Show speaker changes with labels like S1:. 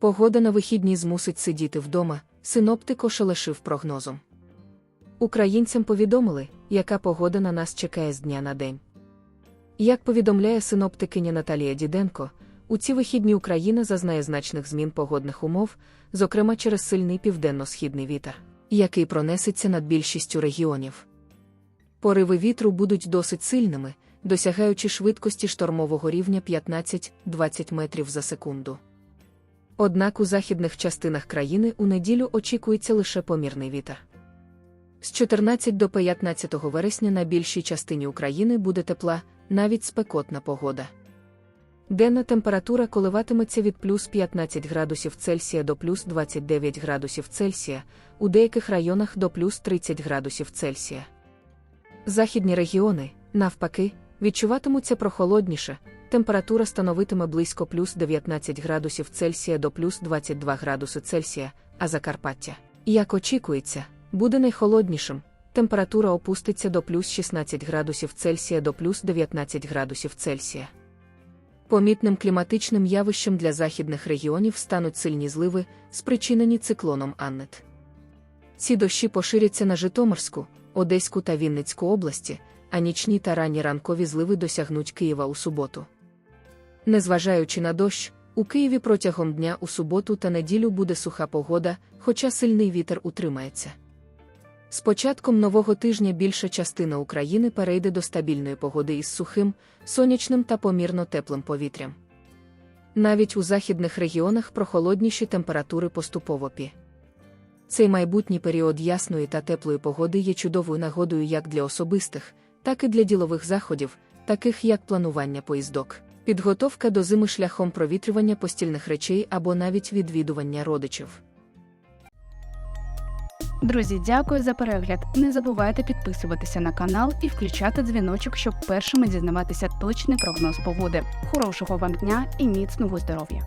S1: Погода на вихідні змусить сидіти вдома, синоптик ошелешив прогнозом. Українцям повідомили, яка погода на нас чекає з дня на день. Як повідомляє синоптикиня Наталія Діденко, у ці вихідні Україна зазнає значних змін погодних умов, зокрема через сильний південно-східний вітер, який пронесеться над більшістю регіонів. Пориви вітру будуть досить сильними, досягаючи швидкості штормового рівня 15-20 метрів за секунду. Однак у західних частинах країни у неділю очікується лише помірний вітер. З 14 до 15 вересня на більшій частині України буде тепла, навіть спекотна погода. Денна температура коливатиметься від плюс 15 градусів Цельсія до плюс 29 градусів Цельсія, у деяких районах до плюс 30 градусів Цельсія. Західні регіони, навпаки, відчуватимуться прохолодніше, температура становитиме близько плюс 19 градусів Цельсія до плюс 22 градуси Цельсія, а Закарпаття, як очікується, буде найхолоднішим. Температура опуститься до плюс 16 градусів Цельсія до плюс 19 градусів Цельсія. Помітним кліматичним явищем для західних регіонів стануть сильні зливи, спричинені циклоном Аннет. Ці дощі поширяться на Житомирську, Одеську та Вінницьку області, а нічні та ранні ранкові зливи досягнуть Києва у суботу. Незважаючи на дощ, у Києві протягом дня у суботу та неділю буде суха погода, хоча сильний вітер утримається. З початком нового тижня більша частина України перейде до стабільної погоди із сухим, сонячним та помірно теплим повітрям. Навіть у західних регіонах прохолодніші температури поступово пі. Цей майбутній період ясної та теплої погоди є чудовою нагодою як для особистих, так і для ділових заходів, таких як планування поїздок, підготовка до зими шляхом провітрювання постільних речей або навіть відвідування родичів.
S2: Друзі, дякую за перегляд. Не забувайте підписуватися на канал і включати дзвіночок, щоб першими дізнаватися точний прогноз погоди. Хорошого вам дня і міцного здоров'я!